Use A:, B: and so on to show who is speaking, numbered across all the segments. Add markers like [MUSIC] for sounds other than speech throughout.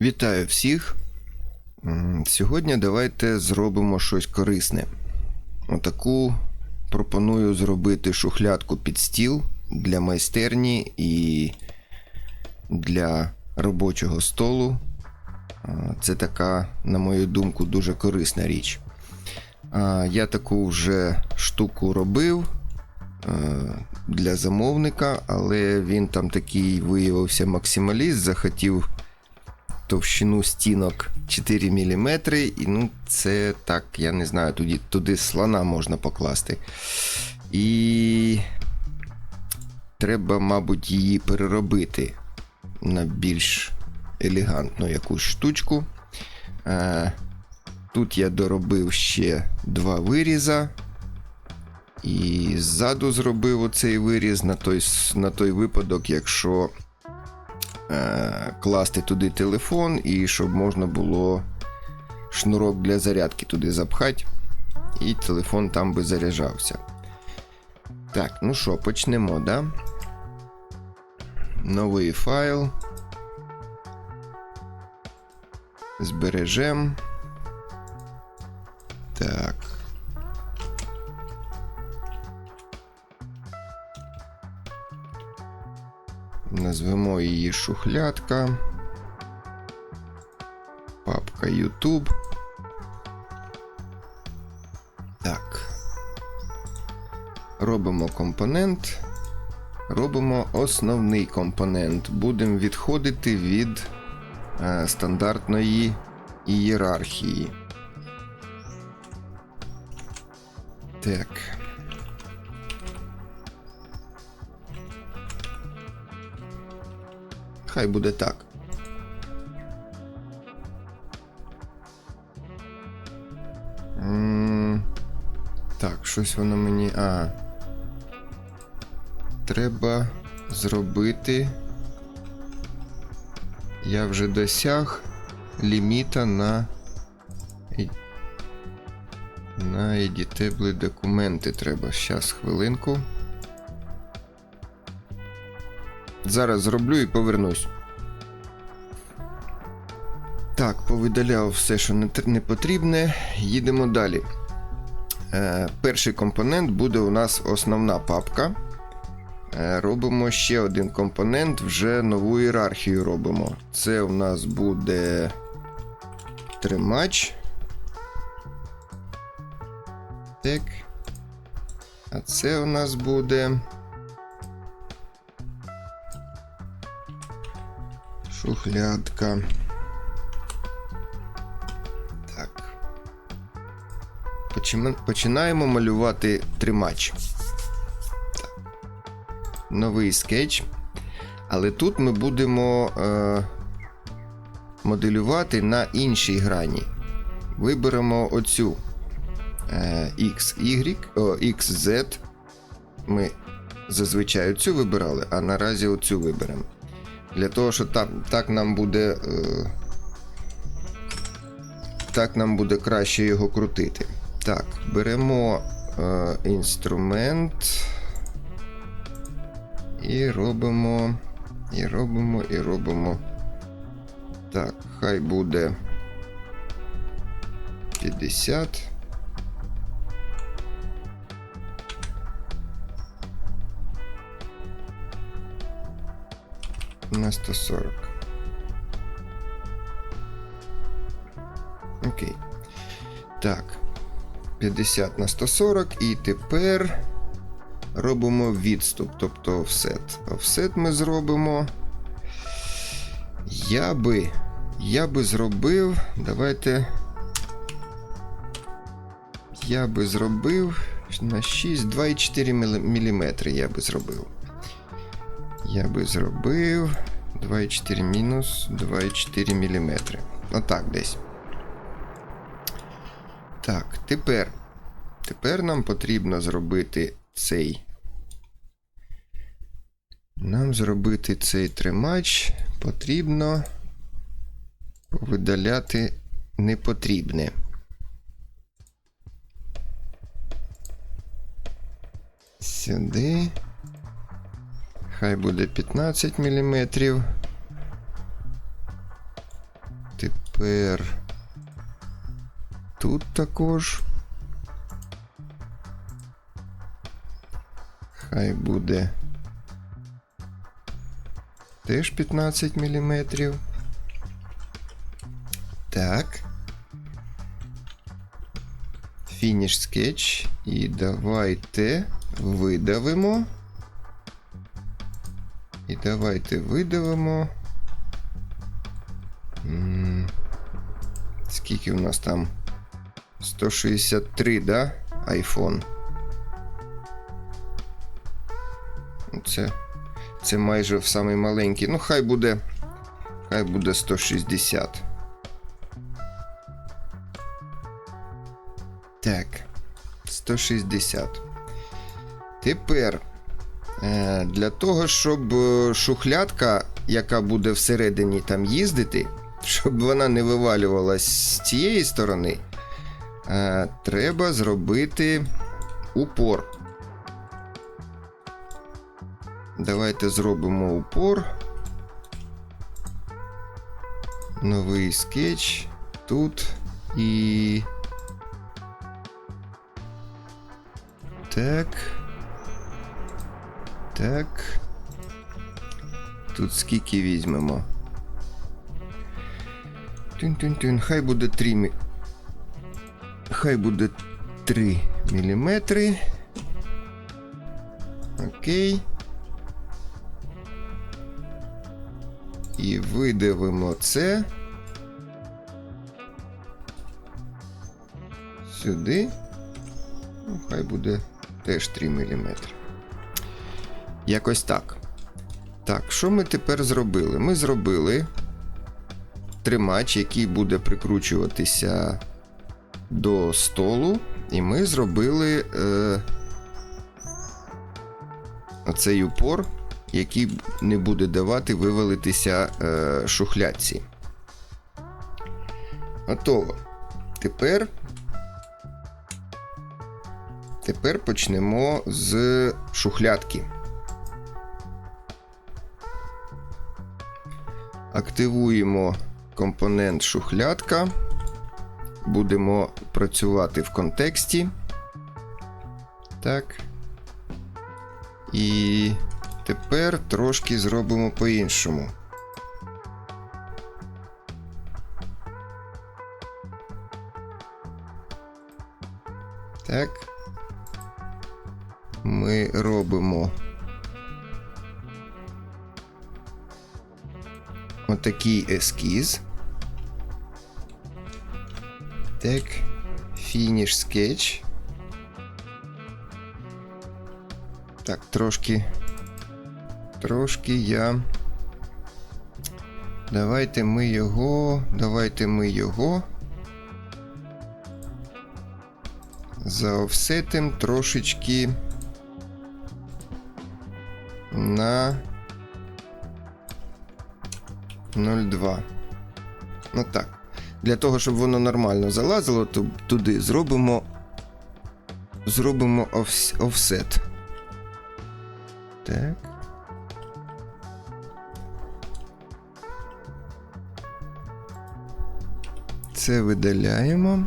A: Вітаю всіх. Сьогодні давайте зробимо щось корисне. Отаку пропоную зробити шухлядку під стіл для майстерні і для робочого столу. Це така, на мою думку, дуже корисна річ. Я таку вже штуку робив е, для замовника, але він там такий виявився максималіст, захотів товщину стінок 4 мм, і ну, це так, я не знаю, туди, туди слона можна покласти. І треба, мабуть, її переробити на більш елегантну якусь штучку. Е, Тут я доробив ще два виріза. І ззаду зробив оцей виріз на той, на той випадок, якщо класти туди телефон, і щоб можна було шнурок для зарядки туди запхати, і телефон там би заряджався. Так, ну що, почнемо, да? Новий файл. Збережемо. Так. Назвемо її шухлядка. Папка YouTube. Так. Робимо компонент. Робимо основний компонент. Будемо відходити від е, стандартної ієрархії. Так. Хай буде так. Так, щось воно мені. А. Треба зробити. Я вже досяг ліміта на. На editable документи треба. Щас хвилинку. Зараз зроблю і повернусь. Так, повидаляв все, що не, тр- потрібне. Їдемо далі. Е, перший компонент буде у нас основна папка. Е, робимо ще один компонент, вже нову ієрархію робимо. Це у нас буде тримач. Так. А це у нас буде. Шухлядка. Так. Починаємо малювати тримач. Так. Новий скетч. Але тут ми будемо е, моделювати на іншій грані. Виберемо оцю е, XY, о, XZ. Ми зазвичай цю вибирали, а наразі оцю виберемо. Для того, що так, так нам буде. Е, так нам буде краще його крутити. Так, беремо е, інструмент. І робимо. І робимо, і робимо. Так, хай буде 50. На 140. Окей. Так. 50 на 140. І тепер робимо відступ, тобто офсет. Офсет ми зробимо. Я би. Я би зробив. Давайте. Я би зробив на 6, 2,4 мм я би зробив. Я би зробив 2,4 мінус 2,4 мм. Отак десь. Так, тепер. Тепер нам потрібно зробити цей. Нам зробити цей тримач потрібно видаляти непотрібне. Сюди. Хай буде 15 мм. Тепер тут також. Хай буде теж 15 мм. Так. Фініш скетч. І давайте видавимо. І давайте видавимо. Скільки у нас там? 163, да? iPhone. Це, це майже в самий маленький. Ну, хай буде. Хай буде 160. Так. 160. Тепер. Е, Для того, щоб е, шухлядка, яка буде всередині там їздити, щоб вона не вивалювалась з цієї сторони, е, треба зробити упор. Давайте зробимо упор. Новий скетч тут і. Так. Так. Тут скільки візьмемо? Тюн-тюн-тюн. Хай буде 3 мі... Хай буде 3 міліметри. Окей. І видавимо це. Сюди. Ну, хай буде теж 3 мм. Якось так. Так, що ми тепер зробили? Ми зробили тримач, який буде прикручуватися до столу, і ми зробили е, оцей упор, який не буде давати вивалитися е, шухлядці. Готово. Тепер. Тепер почнемо з шухлядки. Активуємо компонент шухлядка. Будемо працювати в контексті. Так. І тепер трошки зробимо по-іншому. Так. Ми робимо отакий ескіз. Так, фініш скетч. Так, трошки. Трошки я. Давайте ми його. Давайте ми його. Заофсетим трошечки на 0,2. Ну так. Для того, щоб воно нормально залазило, туди зробимо. Зробимо офс, офсет. Так. Це видаляємо.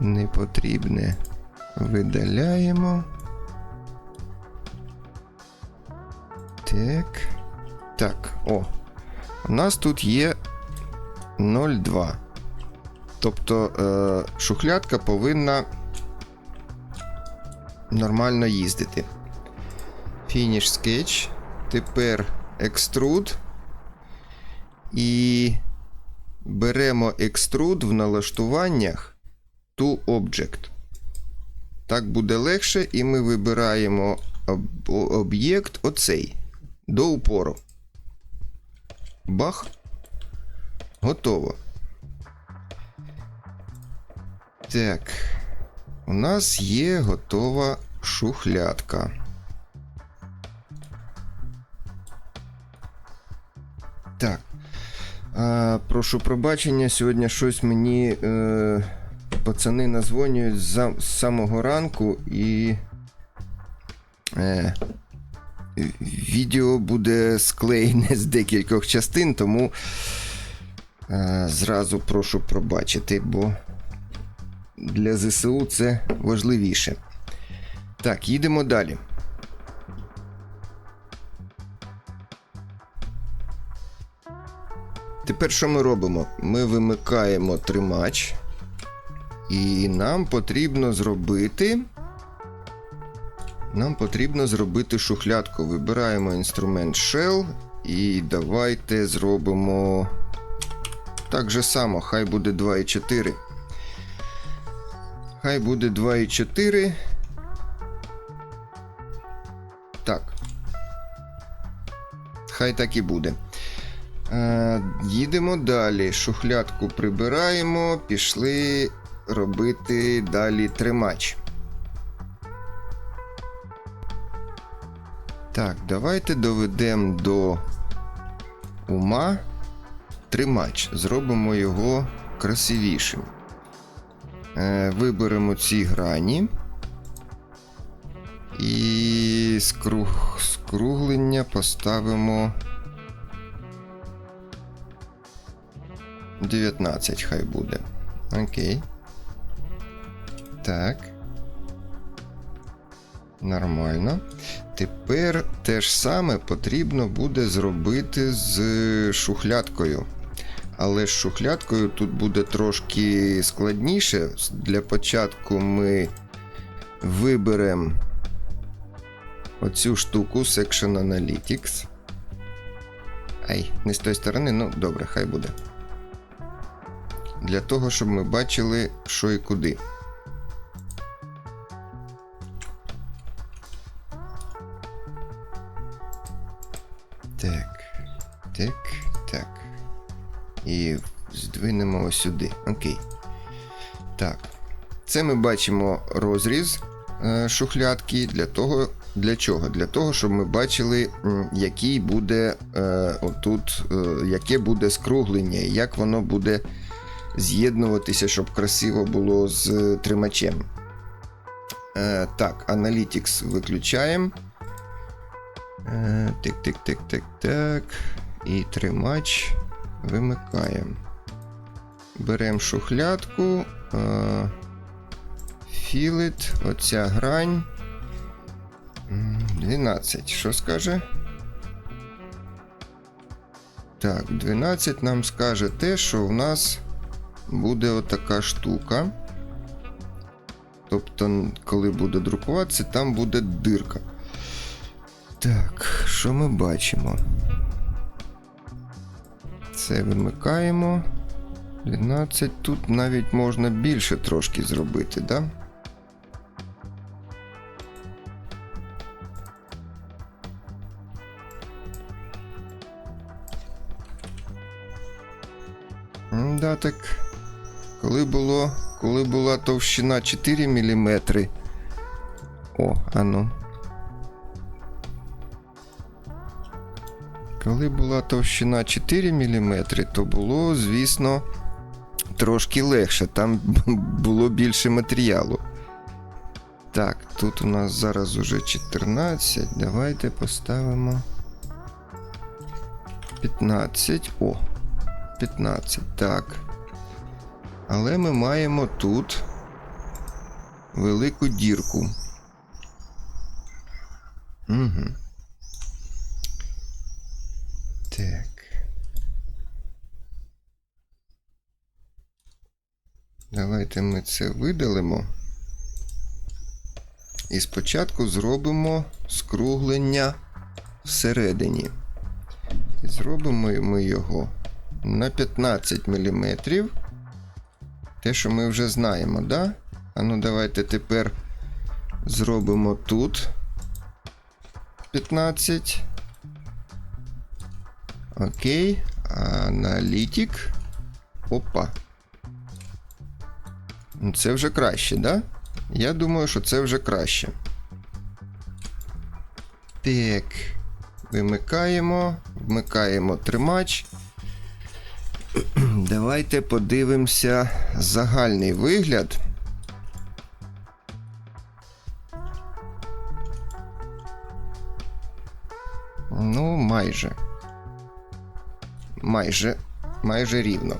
A: Непотрібне видаляємо. Так. Так, о. У нас тут є 0,2. Тобто е, шухлядка повинна нормально їздити. Фініш скетч. Тепер екструд. І беремо екструд в налаштуваннях to object. Так буде легше, і ми вибираємо об- об'єкт оцей до упору. Бах. Готово. Так. У нас є готова шухлядка. Так. А, прошу пробачення, сьогодні щось мені е, пацани назвонюють з самого ранку і. Е, відео буде склеєне з декількох частин, тому Е, Зразу прошу пробачити, бо для ЗСУ це важливіше. Так, їдемо далі. Тепер що ми робимо? Ми вимикаємо тримач. І нам потрібно зробити. Нам потрібно зробити шухлядку. Вибираємо інструмент Shell і давайте зробимо так же само, хай буде 2,4. Хай буде 2,4. Так. Хай так і буде. Е, їдемо далі. Шухлядку прибираємо, пішли робити далі тримач. Так, давайте доведемо до ума тримач. Зробимо його красивішим. Е, виберемо ці грані. І скруг... скруглення поставимо 19 хай буде. Окей. Так. Нормально. Тепер те ж саме потрібно буде зробити з шухлядкою. Але з шухлядкою тут буде трошки складніше. Для початку ми виберемо оцю штуку Section Analytics. Ай, не з тої сторони, ну добре, хай буде. Для того, щоб ми бачили, що і куди. Сюди. Окей. Так. Це ми бачимо розріз е, шухлядки для того. Для чого? Для того, щоб ми бачили, який буде е, отут, е, яке буде скруглення, і як воно буде з'єднуватися, щоб красиво було з тримачем. Так, Analytics виключаємо. Е, так, так, так, так, так. І тримач вимикаємо. Беремо шухлядку. Е, філит, оця грань. 12. Що скаже? Так, 12 нам скаже те, що в нас буде отака штука. Тобто, коли буде друкуватися, там буде дирка. Так, що ми бачимо? Це вимикаємо. 12. Тут навіть можна більше трошки зробити, да? М, Да, так. Коли було. Коли була товщина 4 мм. О, ану. Коли була товщина 4 мм, то було, звісно, трошки легше. Там було більше матеріалу. Так, тут у нас зараз уже 14. Давайте поставимо 15. О, 15. Так. Але ми маємо тут велику дірку. Угу. Так. Давайте ми це видалимо. І спочатку зробимо скруглення всередині. І зробимо ми його на 15 мм. Те, що ми вже знаємо, да? А ну давайте тепер зробимо тут 15. Окей. Аналітик. Опа. Ну, Це вже краще, да? Я думаю, що це вже краще. Так. Вимикаємо. Вмикаємо тримач. [CLEARS THROAT] Давайте подивимося загальний вигляд. Ну, майже. Майже майже рівно.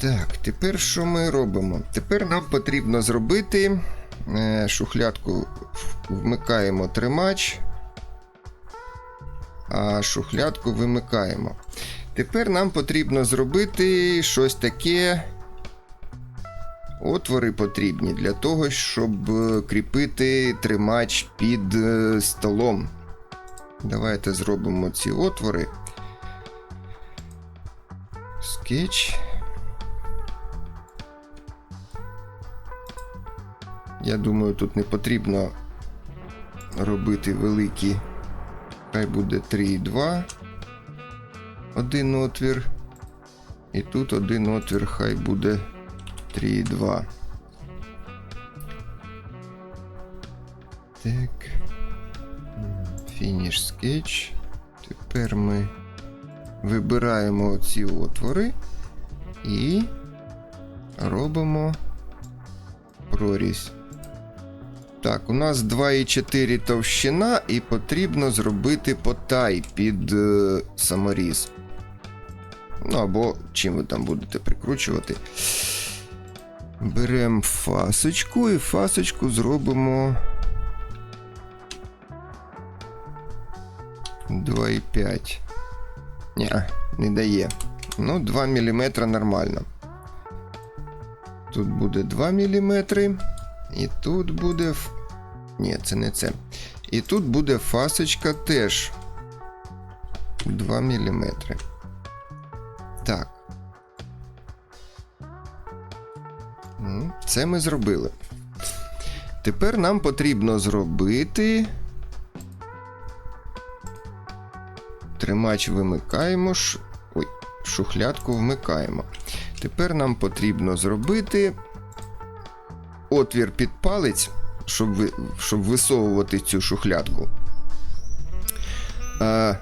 A: Так, тепер що ми робимо? Тепер нам потрібно зробити е, шухлядку, вмикаємо тримач, а шухлядку вимикаємо. Тепер нам потрібно зробити щось таке. Отвори потрібні для того, щоб е, кріпити тримач під е, столом. Давайте зробимо ці отвори. Скетч. Я думаю, тут не потрібно робити великі. Хай буде 3,2. Один отвір. І тут один отвір, хай буде 3,2. Так. Фініш скетч. Тепер ми вибираємо ці отвори і робимо прорізь. Так, у нас 2,4 товщина, і потрібно зробити потай під е, саморіз. Ну, або чим ви там будете прикручувати. Беремо фасочку і фасочку зробимо 2,5. Ні, не дає. Ну, 2 мм нормально. Тут буде 2 мм. І тут буде. Ні, це не це. І тут буде фасочка теж 2 мм. Так. Це ми зробили. Тепер нам потрібно зробити. Тримач вимикаємо. Ой, шухлядку вмикаємо. Тепер нам потрібно зробити отвір під палець, щоб, ви... щоб висовувати цю шухлядку. А...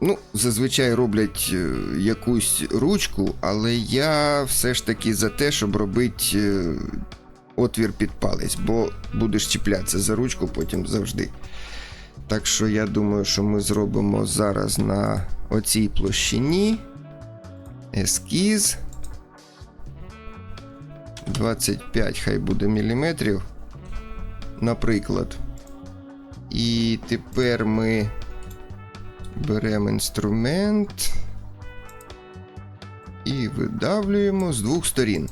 A: Ну, зазвичай роблять е, якусь ручку, але я все ж таки за те, щоб робити е, отвір під палець, бо будеш чіплятися за ручку потім завжди. Так що я думаю, що ми зробимо зараз на оцій площині ескіз. 25 хай буде міліметрів, наприклад. І тепер ми беремо інструмент і видавлюємо з двох сторін.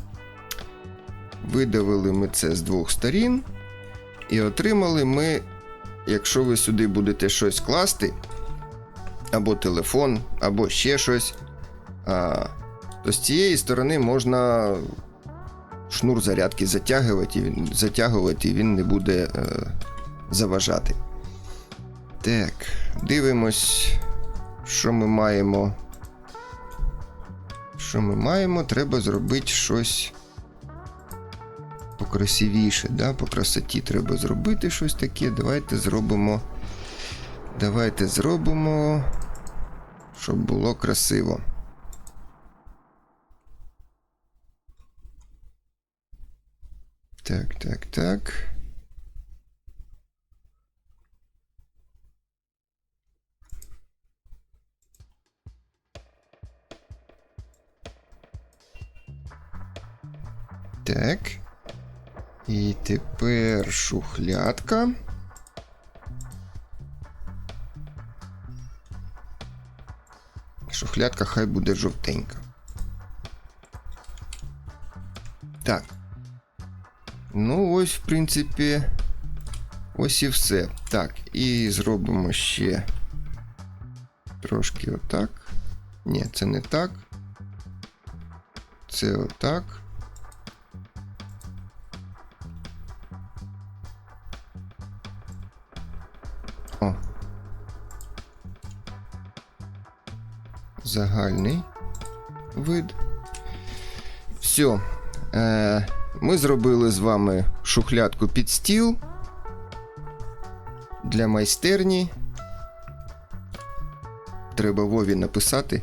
A: Видавили ми це з двох сторін, і отримали ми, якщо ви сюди будете щось класти, або телефон, або ще щось, а, то з цієї сторони можна шнур зарядки затягувати, він, затягувати, він не буде е, заважати. Так, дивимось, що ми маємо. Що ми маємо? Треба зробити щось покрасивіше, да? по красоті треба зробити щось таке. Давайте зробимо. Давайте зробимо, щоб було красиво. Так, так, так. Так. І тепер шухлядка. Шухлядка хай буде жовтенька. Так. Ну, ось, в принципі, ось і все. Так, і зробимо ще трошки отак. Ні, це не так. Це отак. О. Загальний вид. Все. Е, ми зробили з вами шухлядку під стіл для майстерні. Треба Вові написати,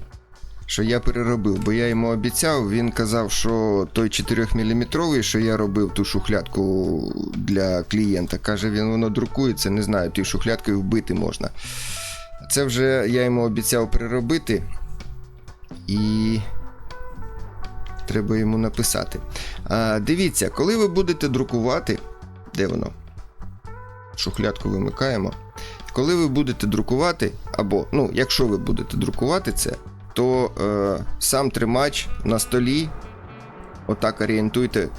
A: що я переробив, бо я йому обіцяв, він казав, що той 4-мм, що я робив ту шухлядку для клієнта, каже, він воно друкується, не знаю, тією шухлядкою вбити можна. Це вже я йому обіцяв переробити. і треба йому написати. А, дивіться, коли ви будете друкувати, де воно? Шухлядку вимикаємо. Коли ви будете друкувати, або, ну, якщо ви будете друкувати це, то е, сам тримач на столі, отак орієнтуйте,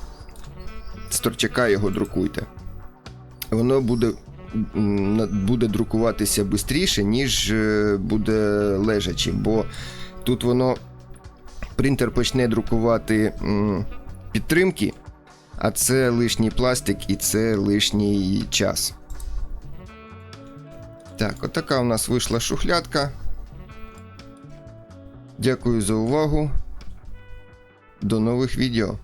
A: з торчака його друкуйте. Воно буде, буде друкуватися швидше, ніж е, буде лежачи, бо тут воно принтер почне друкувати підтримки, а це лишній пластик і це лишній час. Так, отака у нас вийшла шухлядка. Дякую за увагу. До нових відео.